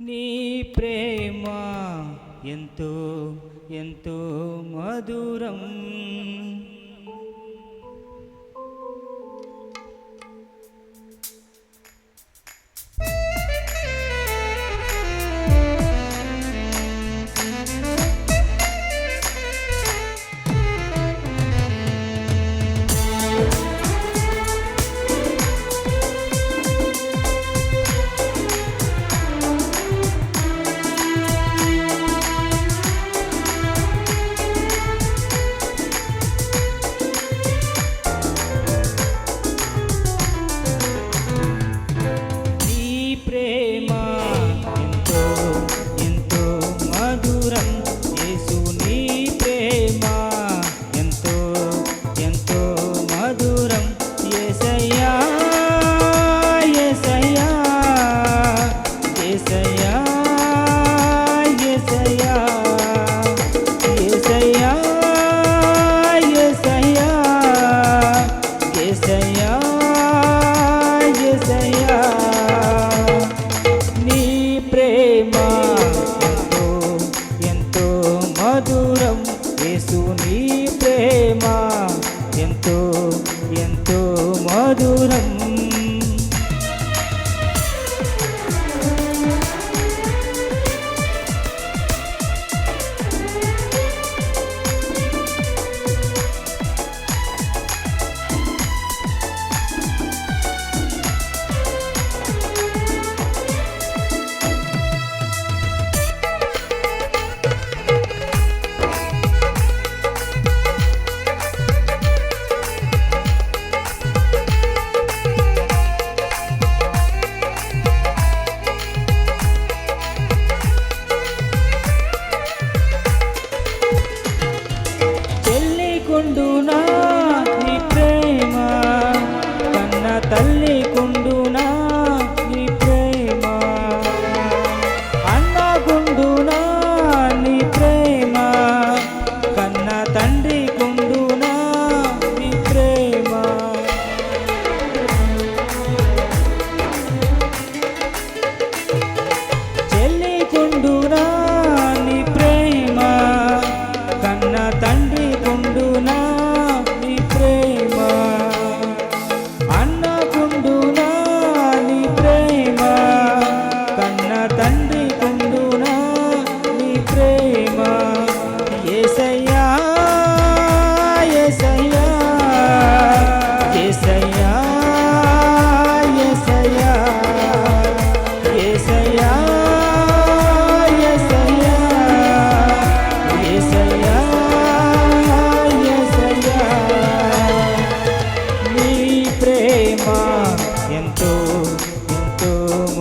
నీ ప్రేమ ఎంతో ఎంతో మధురం. ദൂരം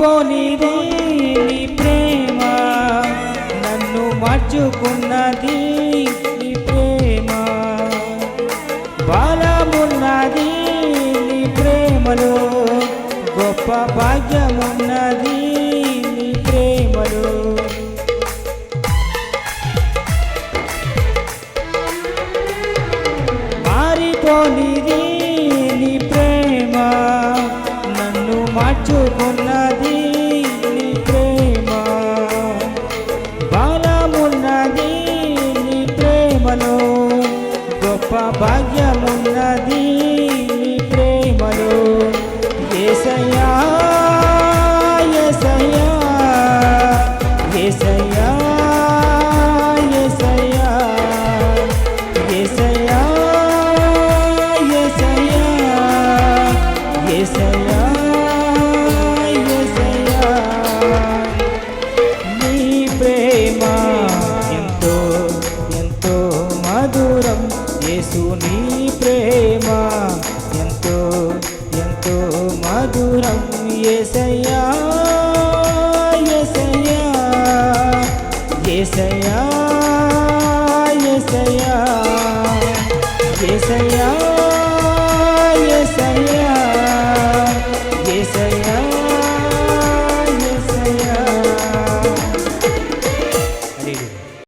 పోనిదే నీ ప్రేమ. నన్ను మర్చుకున్నది నీ ప్రేమ. బలమున్నది నీ ప్రేమలో గొప్ప భాగ్యమున్నది మంచుకున్నది నీ ప్రేమ. బలమున్నది నీ ప్రేమలో. గొప్ప భాగ్య दया